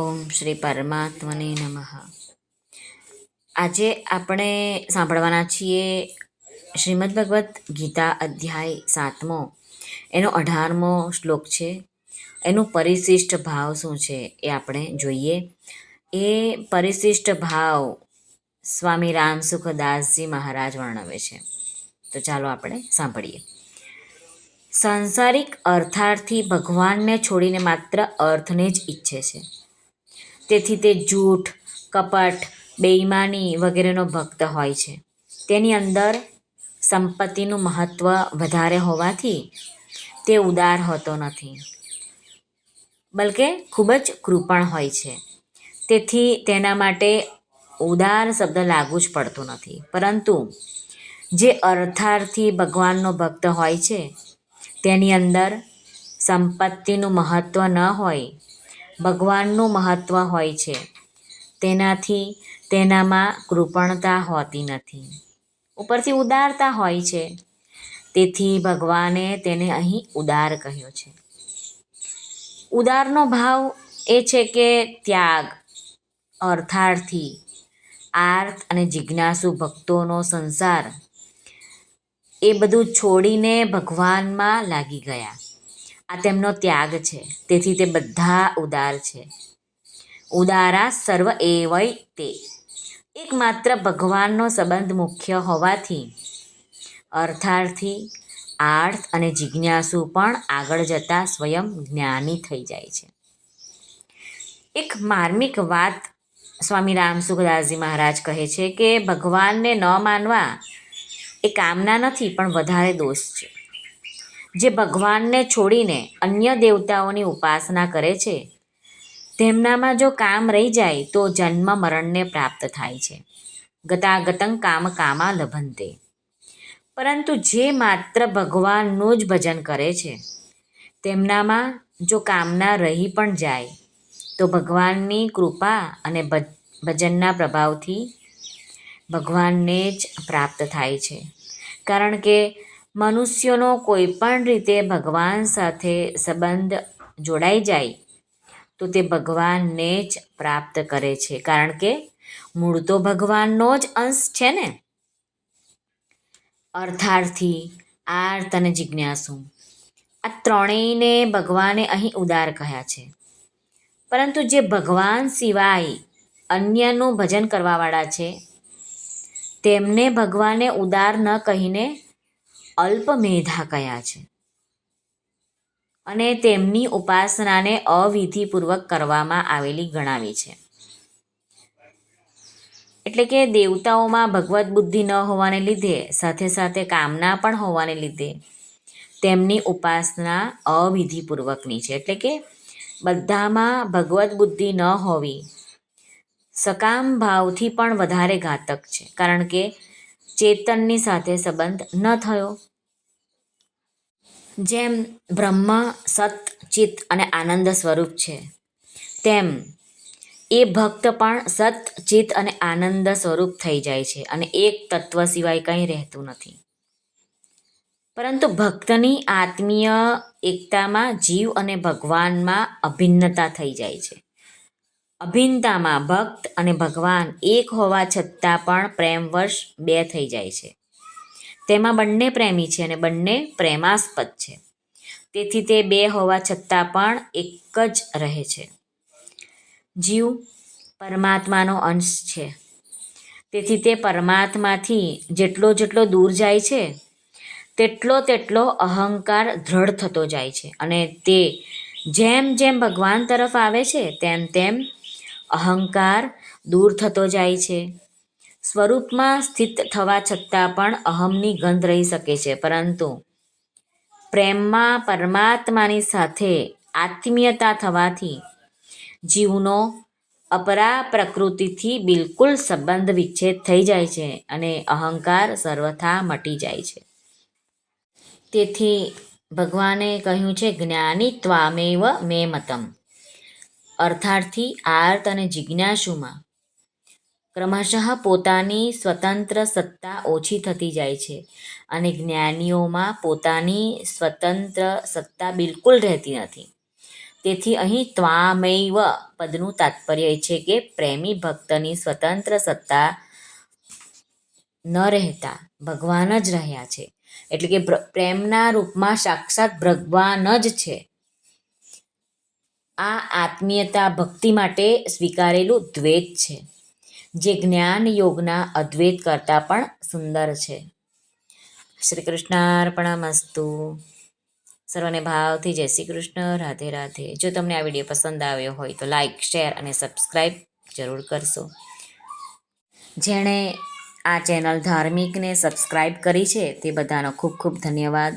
ઓમ શ્રી પરમાત્મને નમઃ. આજે આપણે સાંભળવાના છીએ શ્રીમદ ભગવદ્ ગીતા અધ્યાય સાતમો. એનો અઢારમો શ્લોક છે. એનું પરિશિષ્ટ ભાવ શું છે એ આપણે જોઈએ. એ પરિશિષ્ટ ભાવ સ્વામી રામસુખદાસજી મહારાજ વર્ણવે છે. તો ચાલો આપણે સાંભળીએ. સાંસારિક અર્થાર્થી ભગવાનને છોડીને માત્ર અર્થને જ ઈચ્છે છે. તેથી તે જૂઠ, કપટ, બેઈમાની વગેરેનો ભક્ત હોય છે. તેની અંદર સંપત્તિનું મહત્ત્વ વધારે હોવાથી તે ઉદાર હોતો નથી. બલકે ખૂબ જ કૃપણ હોય છે. તેથી તેના માટે ઉદાર શબ્દ લાગુ જ પડતો નથી. પરંતુ જે અર્થાર્થી ભગવાનનો ભક્ત હોય છે, તેની અંદર સંપત્તિનું મહત્ત્વ ન હોય ભગવાનનું મહત્ત્વ હોય છે. તેનાથી તેનામાં કૃપણતા હોતી નથી. ઉપરથી ઉદારતા હોય છે. તેથી ભગવાને તેને અહીં ઉદાર કહ્યો છે. ઉદારનો ભાવ એ છે કે ત્યાગ, અર્થાર્થી, આર્થ અને જિજ્ઞાસુ ભક્તોનો સંસાર એ બધું છોડીને ભગવાનમાં લાગી ગયા. આ તેમનો ત્યાગ છે. તેથી તે બધા ઉદાર છે. ઉદારા સર્વ એવય તે. એકમાત્ર ભગવાનનો સંબંધ મુખ્ય હોવાથી, અર્થાર્થી, આર્થ અને જિજ્ઞાસુ પણ આગળ જતાં સ્વયં જ્ઞાની થઈ જાય છે. એક માર્મિક વાત સ્વામી રામસુખદાસજી મહારાજ કહે છે કે ભગવાનને ન માનવા એ કામના નથી, પણ વધારે દોષ છે. જે ભગવાનને છોડીને અન્ય દેવતાઓની ઉપાસના કરે છે, તેમનામાં જો કામ રહી જાય તો જન્મ મરણને પ્રાપ્ત થાય છે. ગતાગતં કામ કામા લભંતે. પરંતુ જે માત્ર ભગવાનનું જ ભજન કરે છે, તેમનામાં જો કામના રહી પણ જાય, તો ભગવાનની કૃપા અને ભજનના પ્રભાવથી ભગવાનને જ પ્રાપ્ત થાય છે. કારણ કે મનુષ્યનો કોઈ પણ રીતે ભગવાન સાથે સંબંધ જોડાઈ જાય, તો તે ભગવાનને જ પ્રાપ્ત કરે છે. કારણ કે મૂળ તો ભગવાનનો જ અંશ છે ને? અર્થાર્થી, આર્ત અને જિજ્ઞાસુ, આ ત્રણેયને ભગવાને અહીં ઉદાર કહ્યા છે. પરંતુ જે ભગવાન સિવાય અન્યનું ભજન કરવાવાળા છે, તેમને ભગવાને ઉદાર ન કહીને અલ્પમેધા કયા છે. અને તેમની ઉપાસનાને અવિધિપૂર્વક કરવામાં આવેલી ગણાવી છે. એટલે કે દેવતાઓમાં ભગવત બુદ્ધિ ન હોવાને લીધે, સાથે સાથે કામના પણ હોવાને લીધે, તેમની ઉપાસના અવિધિપૂર્વકની છે. એટલે કે બધામાં ભગવત બુદ્ધિ ન હોવી સકામ ભાવથી પણ વધારે ઘાતક છે. કારણ કે ચેતનની સાથે સંબંધ ન થયો. જેમ બ્રહ્મ, સત, ચિત્ત અને આનંદ સ્વરૂપ છે, તેમ એ ભક્ત પણ સત, ચિત્ત અને આનંદ સ્વરૂપ થઈ જાય છે અને એક તત્વ સિવાય કંઈ રહેતું નથી. પરંતુ ભક્તની આત્મીય એકતામાં જીવ અને ભગવાનમાં અભિન્નતા થઈ જાય છે. અભિન્નતામાં ભક્ત અને ભગવાન એક હોવા છતાં પણ પ્રેમવશ બે થઈ જાય છે. તેમાં બંને પ્રેમી છે અને બંને પ્રેમાસ્પદ છે. તેથી તે બે હોવા છતાં પણ એક જ રહે છે. જીવ પરમાત્માનો અંશ છે. તેથી તે પરમાત્માથી જેટલો જેટલો દૂર જાય છે, તેટલો તેટલો અહંકાર દ્રઢ થતો જાય છે અને તે જેમ જેમ ભગવાન તરફ આવે છે, તેમ તેમ અહંકાર દૂર થતો જાય છે. સ્વરૂપમાં સ્થિત થવા છતાં પણ અહમની ગંધ રહી શકે છે. પરંતુ પ્રેમમાં પરમાત્માની સાથે આત્મીયતા થવાથી જીવનો અપરા પ્રકૃતિથી બિલકુલ સંબંધ વિચ્છેદ થઈ જાય છે અને અહંકાર સર્વથા મટી જાય છે. તેથી ભગવાને કહ્યું છે, જ્ઞાની ત્વામેવ મે મતમ અર્થાર્થી આર્ત અને જિજ્ઞાસુમાં ક્રમશઃ પોતાની સ્વતંત્ર સત્તા ઓછી થતી જાય છે અને જ્ઞાનીઓમાં પોતાની સ્વતંત્ર સત્તા બિલકુલ રહેતી નથી. તેથી અહીં ત્વામૈવ પદનું તાત્પર્ય એ છે કે પ્રેમી ભક્તની સ્વતંત્ર સત્તા ન રહેતા, ભગવાન જ રહ્યા છે. એટલે કે પ્રેમના રૂપમાં સાક્ષાત ભગવાન જ છે. આ આત્મીયતા ભક્તિ માટે સ્વીકારેલું દ્વેત છે. જે જ્ઞાન યોગના અદ્વૈત કરતાં પણ સુંદર છે. શ્રી કૃષ્ણાર્પણમસ્તુ સર્વને ભાવથી જય શ્રી કૃષ્ણ. રાધે રાધે. જો તમને આ વીડિયો પસંદ આવ્યો હોય તો લાઈક, શેર અને સબસ્ક્રાઈબ જરૂર કરશો. જેણે આ ચેનલ ધાર્મિકને સબસ્ક્રાઈબ કરી છે તે બધાનો ખૂબ ખૂબ ધન્યવાદ.